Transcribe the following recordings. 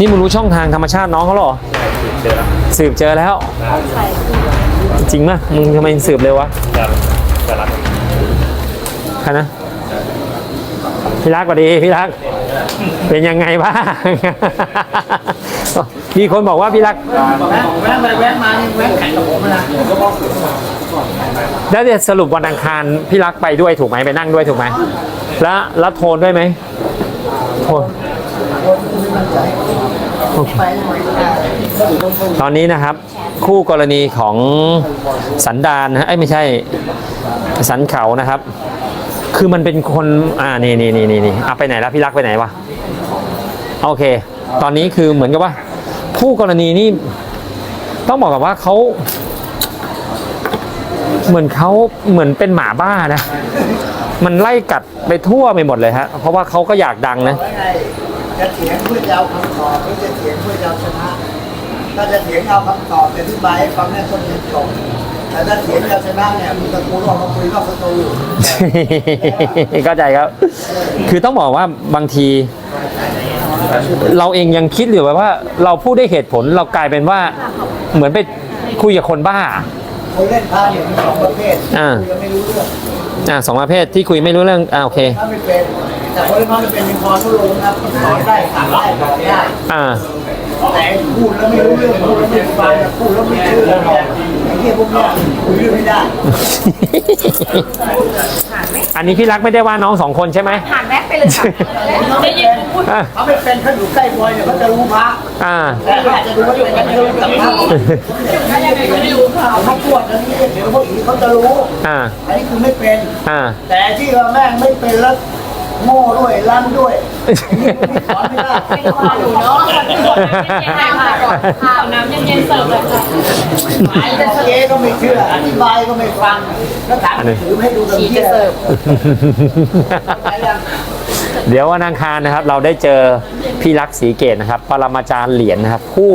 นี่มึงรู้ช่องทางธรรมชาติน้องเขาเหรอ เจอแล้วสืบเจอแล้ว จริงมะมึงทำไมสืบเร็ววะจะจะรักใครนะพี่รักสวัสดีพี่รัก เป็นยังไงบ้าง มีคนบอกว่าพี่รัก แวะไปแวะมานี่แวะแข่งกับผมนะแล้วเดี๋ยวสรุปวันอังคารพี่รักไปด้วยถูกไหมไปนั่งด้วยถูกไหมแล้วแล้วโทนด้วยไหมโทนโอเค ตอนนี้นะครับ คู่กรณีของสันดานนะเอ้ไม่ใช่สันเขานะครับ คือมันเป็นคนอ่านี่นี่นี่นี่นี่ไปไหนแล้วพี่รักไปไหนวะโอเค ตอนนี้คือเหมือนกับว่าคู่กรณีนี่ต้องบอกกับว่าเขาเหมือนเขาเหมือนเป็นหมาบ้านะ มันไล่กัดไปทั่วไปหมดเลยฮะ เพราะว่าเขาก็อยากดังนะ จะเถียงเพื่อจะเอาคำตอบหรือจะเถียงเพื่อจะเอาชนะ ถ้าจะเถียงเอาคำตอบจะอธิบายให้ฟังเนี่ยคนจะจบแต่ถ้าเถียงจะเอาชนะเนี่ยมีตะกูลออกมาคุยนอกสตูเข้าใจครับ คือต้องบอกว่าบางทีเราเองยังคิดอยู่ว่า เราพูดได้เหตุผลเรากลายเป็นว่า เหมือนไปคุยกับคนบ้าคนเล่นพาเนี่ยมีสองประเภทอ่าคุยกันไม่รู้เรื่องอ่าสองประเภทที่คุยไม่รู้เรื่องอ่าโอเคถ้าไม่เป็น แต่คนเล่นพาไม่เป็นเป็นพรทุลงนะสอนได้สั่งได้บอกได้อ่า แต่พูดแล้วไม่รู้เรื่องพูดแล้วไม่ฟังพูดแล้วไม่เชื่อเนี่ยไอ้เหี้ยพวกเนี้ยคุยเรื่องไม่ได้อันนี้พี่รักไม่ได้ว่าน้องสองคนใช่ไหมผ่านแม็กไปเลยค่ะได้ยินกูพูดอ่าเขาไม่เป็นเขาอยู่ใกล้บอยเนี่ยเขาจะรู้พระอ่า แต่เขาอาจจะดูว่าเป็นกันไม่รู้กับพระไม่รู้ข่าวเขาปวดแล้วนี่เดี๋ยวพวกอีเขาจะรู้อ่า อันนี้คือไม่เป็น อ่า แต่ที่ว่าแม่งไม่เป็นแล้ว โง่ด้วยลั่นด้วยสอนไม่ได้เป็นความอยู่เนาะเย็นๆค่ะก่อนข้าวน้ำเย็นๆเสิร์ฟเลยค่ะหายแต่เจ๊ก็ไม่เชื่ออธิบายก็ไม่ฟังแล้วถามถือให้ดูกันฉีเที่จะเสิร์ฟเดี๋ยววันอังคารนะครับ เราได้เจอพี่รักสีเกตนะครับปรมาจารย์เหรียญนะครับ ผู้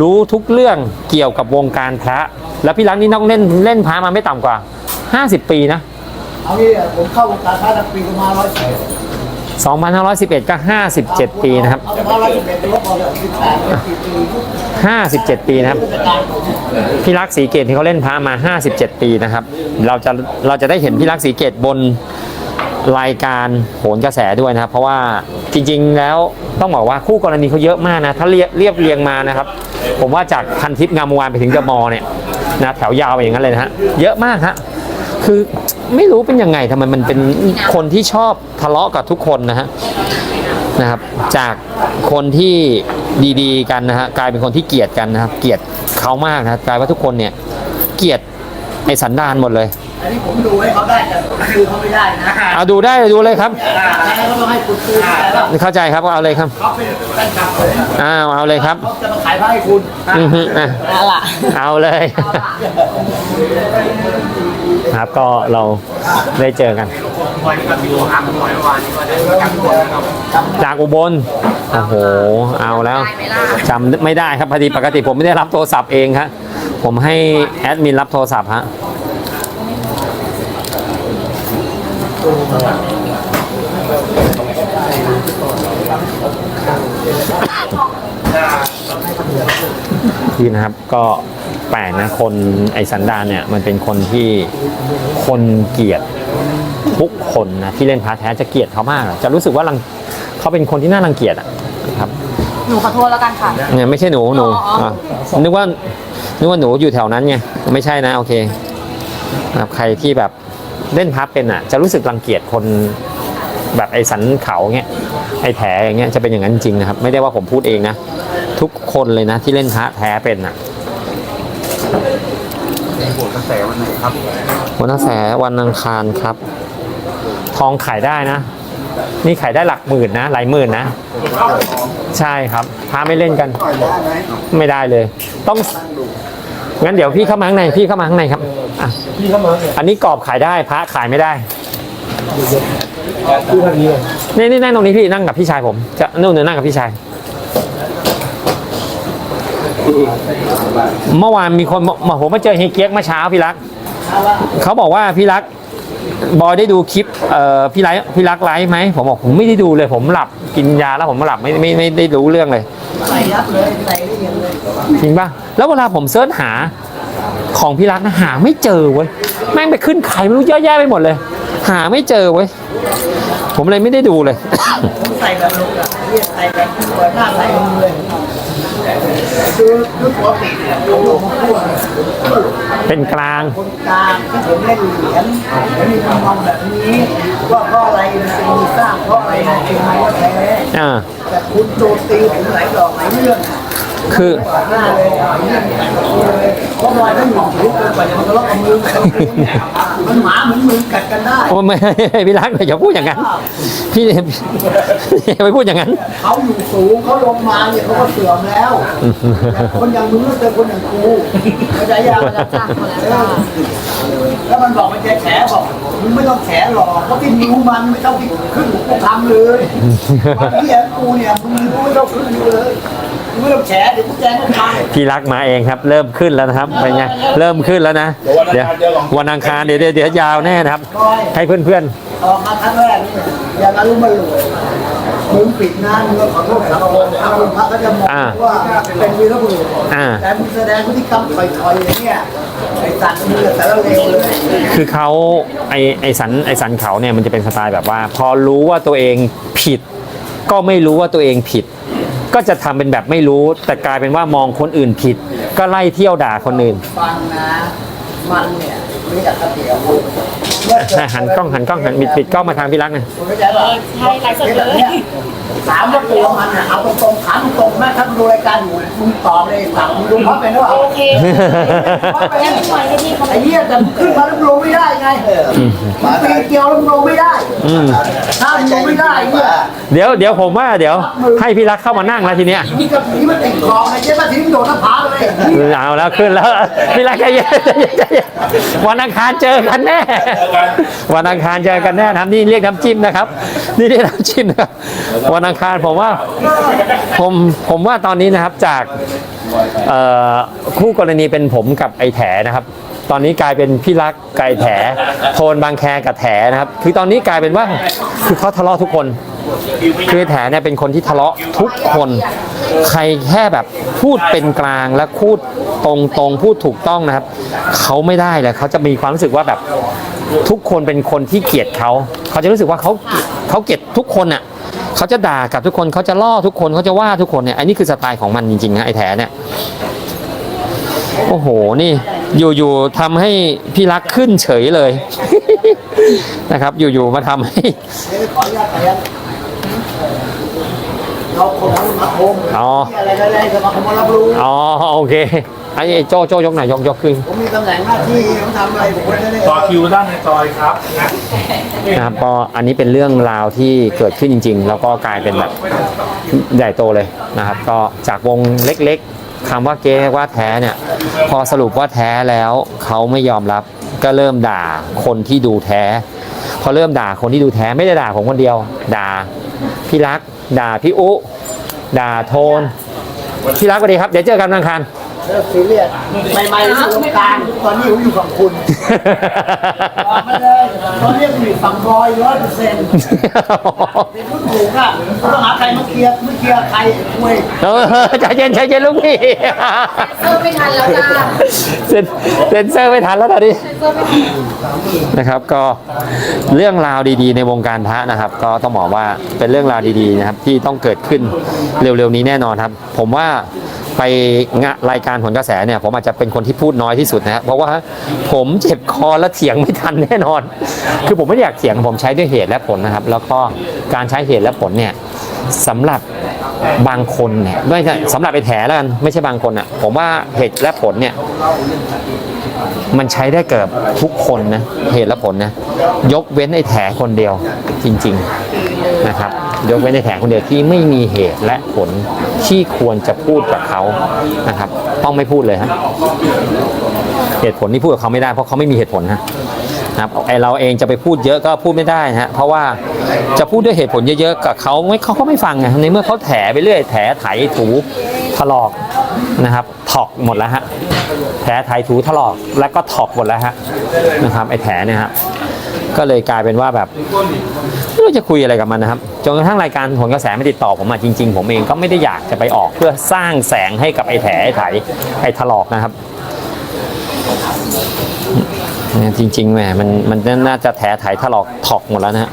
รู้ทุกเรื่องเกี่ยวกับวงการพระ แล้วพี่รักนี่ต้องเล่นเล่นพระมาไม่ต่ำกว่า 50 ปีนะ เอางี้ผมเข้าวงการพระตั้งปีประมาณร้อยสิบ2511 ก็ 57 ปีนะครับ เอาพระร้อยสิบเอ็ดลบเอาเลยสิบแปดสิบปี57 ปีนะครับราชการผมพี่รักสีเกตที่เขาเล่นพระมา 57 ปีนะครับ เราจะเราจะได้เห็นพี่รักสีเกตบนรายการโหนกระแสด้วยนะครับ เพราะว่าจริงๆแล้วต้องบอกว่าคู่กรณีเขาเยอะมากนะ ถ้าเรียบเรียบเรียงมานะครับ ผมว่าจากพันทิพย์งามวงวานไปถึงเดอะมอลล์เนี่ยนะแถวยาวไปอย่างนั้นเลยนะฮะเยอะมากฮะ คือไม่รู้เป็นยังไงทำไมมันเป็นคนที่ชอบทะเลาะกับทุกคนนะฮะนะครับ จากคนที่ดีๆกันนะฮะกลายเป็นคนที่เกลียดกันนะครับ เกลียดเขามากนะกลายว่าทุกคนเนี่ยเกลียดไอ้สันดานหมดเลยอันนี้ผมดูให้เขาได้แต่ผมดูเขาไม่ได้นะเอาดูได้ดูเลยครับอ่าแล้วก็ต้องให้คุณซื้อแล้วเข้าใจครับก็เอาเลยครับเขาเป็นแฟนคลับผมอ้าวเอาเลยครับเขาจะมาขายพระให้คุณอือฮึอะนั่นแหละเอาเลย ครับก็เราได้เจอกัน จากอุบลโอ้โหเอาแล้วจำไม่ได้ครับพอดีปกติผมไม่ได้รับโทรศัพท์เองครับผมให้แอดมินรับโทรศัพท์ฮะดีนะครับก็ ปลกนะคนไอสันดานเนี่ยมันเป็นคนที่คนเกลียดทุกคนนะที่เล่นพาร์ทแท้จะเกลียดเขามากอะจะรู้สึกว่ารังเขาเป็นคนที่น่ารังเกียจอะครับหนูขอโทษแล้วกันค่ะเนี่ยไม่ใช่หนูหนูอ๋ออะนึกว่านึกว่าหนูอยู่แถวนั้นไงไม่ใช่นะโอเคนะครับใครที่แบบเล่นพับเป็นอะจะรู้สึกรังเกียจคนแบบไอ้สันเขาเงี้ยไอ้แผลอย่างเงี้ยจะเป็นอย่างนั้นจริงนะครับ ไม่ได้ว่าผมพูดเองนะ ทุกคนเลยนะที่เล่นพระแท้เป็นอะ โหนกระแสวันไหนครับวันกระแสวันอังคารครับ ทองขายได้นะ นี่ขายได้หลักหมื่นนะหลายหมื่นนะ ใช่ครับพาไม่เล่นกัน ไม่ได้เลย ต้องงั้นเดี๋ยวพี่เข้ามาข้างในพี่เข้ามาข้างในครับอะอันนี้กรอบขายได้พระขายไม่ได้นี่นี่นั่งตรงนี้พี่นั่งกับพี่ชายผม จะนู่นนั่งกับพี่ชาย เมื่อวานมีคนบอกผมมาเจอเฮยเกียกเมื่อเช้าพี่รัก เขาบอกว่าพี่รักบอยได้ดูคลิปเอ่อพี่ไลฟ์พี่รักไลฟ์ไหมผมบอกผมไม่ได้ดูเลยผมหลับกินยาแล้วผมหลับไม่ไม่ไม่ได้รู้เรื่องเลยใส่ยับเลยใส่ได้ยังเลยจริงป่ะแล้วเวลาผมเสิร์ชหาของพี่รักนะหาไม่เจอเว้ยแม่งไปขึ้นขายไม่รู้เยอะแยะไปหมดเลย หาไม่เจอเว้ยผมเลยไม่ได้ดูเลยผมใส่แบบลงอะเรียกใส่แบบเปิดหน้าใส่ลงเลย คือคือปกติเนี่ยผมลงมาพูดเนี่ยเป็นกลางคนกลางที่ผมเล่นเหรียญแล้วมีมุมมองแบบนี้ว่าเพราะอะไรมันจึงมีสร้างเพราะอะไรมันจึงมีว่าแท้อ่าแต่คุณโจมตีผมหลายดอกหลายเรื่องอะ คือก่อนหน้าเลยอะยิ่งแต่งตัวเลยเพราะรอยไม่หยุดชีวิตเกินกว่าจะมาทะเลาะกับมึงมันหมาเหมือนมึงกัดกันได้โอ้ไม่พี่รักอย่าพูดอย่างนั้น พี่อย่าไปพูดอย่างนั้น เขาอยู่สูงเขาลงมาเนี่ยเขาก็เสื่อมแล้วแต่คนอย่างมึงก็เจอคนอย่างกูเข้าใจยังแล้วมันบอกมันจะแฉบอกมึงไม่ต้องแฉหรอกเพราะที่นิ้วมันไม่ต้องที่ขึ้นหัวกูทำเลยวันนี้กูเนี่ยมึงไม่ต้องขึ้นเลยมึง ไม่ต้องแฉเดี๋ยวกูแจ้งให้ฟังพี่รักมาเองครับ เริ่มขึ้นแล้วนะครับเป็นไงเริ่มขึ้นแล้วนะเดี๋ยววันอังคารเดี๋ยวเดี๋ยวเดี๋ยวยาวแน่นะครับ ให้เพื่อนออกมาครั้งแรกเนี่ยอย่ามารู้มันรวยมึงปิดหน้ามึงก็ขอโทษสังคมทางโรงพักก็จะมองว่าเป็นวีรบุรุษๆอ่าแต่มึงแสดงพฤติกรรมถอยๆอย่างเนี้ยไอ้สัตว์มึงอะแต่ละเลวเลยคือเขาไอไอสันไอสันเขาเนี่ยมันจะเป็นสไตล์แบบว่า พอรู้ว่าตัวเองผิด ก็ไม่รู้ว่าตัวเองผิด ก็จะทำเป็นแบบไม่รู้ แต่กลายเป็นว่ามองคนอื่นผิด ก็ไล่เที่ยวด่าคนอื่น ฟังนะ มันเนี่ยมีแต่คติเอากเสีย หันกล้องหันกล้องหันปิดปิดกล้องมาทางพี่รักหน่อยคุณเข้าใจป่ะใช่ไลฟ์สดเป็นเลแบบยเนี้ยถามว่าตัวมันเนี่ยเอาตรงๆถามตรงๆแม่ถ้ามึงดูรายการอยู่มึงตอบเลยถามมึงดูเขาเป็นหรือเปล่าโอเคยังไม่ปล่อยให้พี่เขาไอ้เหี้ยแต่มึงขึ้นมาแล้วมึงลงไม่ได้ไงมึงตีเกียวแล้วมึงลงไม่ได้อืมถ้ามึงลงไม่ได้เนี่ยเดี๋ยวเดี๋ยวผมว่าเดี๋ยวให้พี่รักเข้ามานั่งแล้วทีเนี้ยนี่กับผีมันติดคลองไอ้เจ๊มาทิ้งโดดหน้าผา เอาแล้วขึ้นแล้วพี่รักใจเย็นเย็นใจเย็นวันอังคารเจอกันแน่ วันอังคารเจอกันแน่นะครับนี่เรียกน้ำจิ้มนะครับ นี่เรียกน้ำจิ้มนะครับวันอังคารผมว่าผมผมว่าตอนนี้นะครับจากคู่กรณีเป็นผมกับไอ้แถนะครับตอนนี้กลายเป็นพี่รักไก่แถโทนบางแคกับแถนะครับ คือตอนนี้กลายเป็นว่าคือเขาทะเลาะทุกคน คือแถเนี่ยเป็นคนที่ทะเลาะทุกคน ใครแค่แบบพูดเป็นกลางและพูดตรงตรงๆพูดถูกต้องนะครับ เขาไม่ได้เลยเขาจะมีความรู้สึกว่าแบบทุกคนเป็นคนที่เกลียดเขา เขาจะรู้สึกว่าเขาเขาเกลียดทุกคนอะเขาจะด่ากับทุกคนเขาจะล่อทุกคนเขาจะว่าทุกคนเนี่ยอันนี้คือสไตล์ของมันจริงๆนะไอ้แถเนี่ยโอ้โห นี่ อยู่ๆทำให้พี่รักขึ้นเฉยเลย นะครับ อยู่ๆมาทำให้ เดี๋ยวขออนุญาตไปยังเราคนทั้งมาคมอ๋ออะไรก็ได้สมาคมรับรู้ อ๋อโอเคไอ้ไอ้โจโจยกหน่อยยกยกขึ้นผมมีตำแหน่งหน้าที่ผมทำอะไรผมก็จะได้ต่อคิวด้านในซอยครับนะนะครับก็อันนี้เป็นเรื่องราวที่เกิดขึ้นจริง ๆ แล้วก็กลายเป็นแบบใหญ่โตเลยนะครับ ก็จากวงเล็กๆคำว่าเก๊ว่าแท้เนี่ย พอสรุปว่าแท้แล้วเขาไม่ยอมรับก็เริ่มด่าคนที่ดูแท้ พอเริ่มด่าคนที่ดูแท้ไม่ได้ด่าผมคนเดียว ด่าพี่รัก ด่าพี่อุด่าโทนพี่รักสวัสดีครับ เดี๋ยวเจอกันวันอังคาร เลิกซีเรียสใหม่ๆอยู่ตรงกลางตอนนี้ผมอยู่ฝั่งคุณบอกมาเลยตอนนี้ผมอยู่ฝั่งบอยร้อยเปอร์เซ็นต์เป็นผู้ถูกอะต้องหาใครมาเคลียร์ไม่เคลียร์ใครคุยเออใจเย็นใจเย็นลูกพี่เซอร์ไม่ทันแล้วจ้าเซ็นเซ็นเซอร์ไม่ทันแล้วตอนนี้เซอร์ไม่ทันนะครับก็เรื่องราวดีๆ ในวงการพระนะครับ ก็ต้องบอกว่าเป็นเรื่องราวดีๆนะครับที่ต้องเกิดขึ้นเร็วๆนี้แน่นอนครับ ผมว่า ไปงะรายการผลกระแสเนี่ยผมอาจจะเป็นคนที่พูดน้อยที่สุดนะครับเพราะว่าผมเจ็บคอและเถียงไม่ทันแน่นอน คือผมไม่อยากเถียงผมใช้ด้วยเหตุและผลนะครับ แล้วก็การใช้เหตุและผลเนี่ยสำหรับบางคนเนี่ยไม่ใช่สำหรับไอ้แถแล้วกันไม่ใช่บางคนอะผมว่าเหตุและผลเนี่ยมันใช้ได้เกิดทุกคนนะเหตุและผลนะยกเว้นไอ้แถคนเดียวจริง ๆนะครับ ยกเว้นไอ้แถคนเดียวที่ไม่มีเหตุและผลที่ควรจะพูดกับเขานะครับ ต้องไม่พูดเลยฮะเหตุผลที่พูดกับเขาไม่ได้เพราะเขาไม่มีเหตุผลฮะนะครับไอเราเองจะไปพูดเยอะก็พูดไม่ได้ฮะเพราะว่าจะพูดด้วยเหตุผลเยอะๆกับเขาไม่เขาก็ไม่ฟังไงในเมื่อเขาแถไปเรื่อยแถไถถูถลอกนะครับถอกหมดแล้วฮะแผลไถถูถลอกแล้วก็ถอกหมดแล้วฮะนะครับไอแผลเนี่ยฮะก็เลยกลายเป็นว่าแบบ ไม่รู้จะคุยอะไรกับมันนะครับจนกระทั่งรายการผลกระแสไม่ติดต่อผมมาจริง ๆ ผมเองก็ไม่ได้อยากจะไปออกเพื่อสร้างแสงให้กับไอ้แถไอ้ไถไอ้ถลอกนะครับจริงๆแหมมันมันน่าจะแถไถถลอกถอกหมดแล้วนะฮะ